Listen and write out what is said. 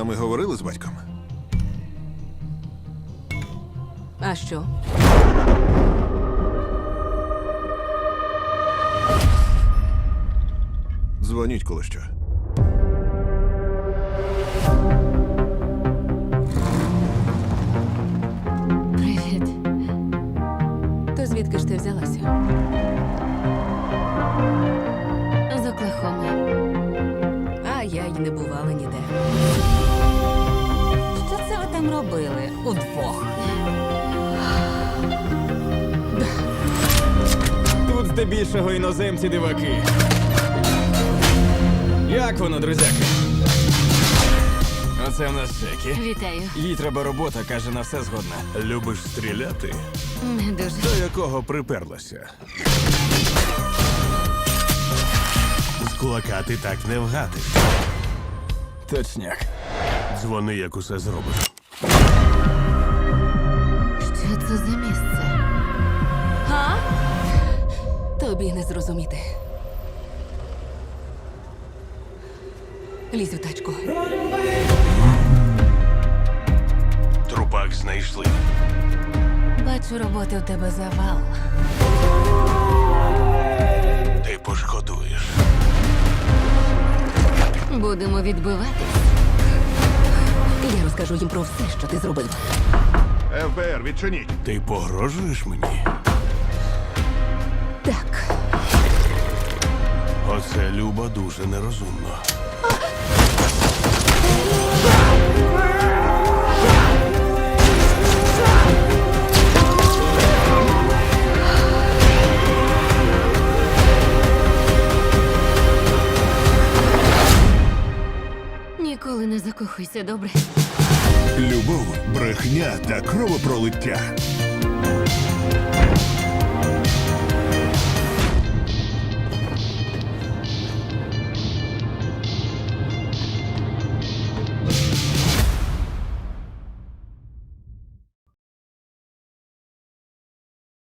А ми говорили з батьком. А що? Дзвоніть, коли що. Привіт. То звідки ж ти взялася? Там робили удвох? Тут здебільшого іноземці диваки. Як воно, друзяки? Оце в нас Джекі. Вітаю. Їй треба робота, каже, на все згодна. Любиш стріляти? Не дуже. До якого приперлася? З кулака ти так не вгадиш. Точняк. Дзвони, як усе зробиш. Що це за місце? Га? Тобі не зрозуміти. Лізь у тачку. Трупак знайшли. Бачу, роботи у тебе завал. Ти пошкодуєш. Будемо відбиватись. Розкажу їм про все, що ти зробив. ФБР, відчиніть. Ти погрожуєш мені? Так. Оце Люба дуже нерозумно. Ніколи не закохуйся, добре? Любов, брехня та кровопролиття.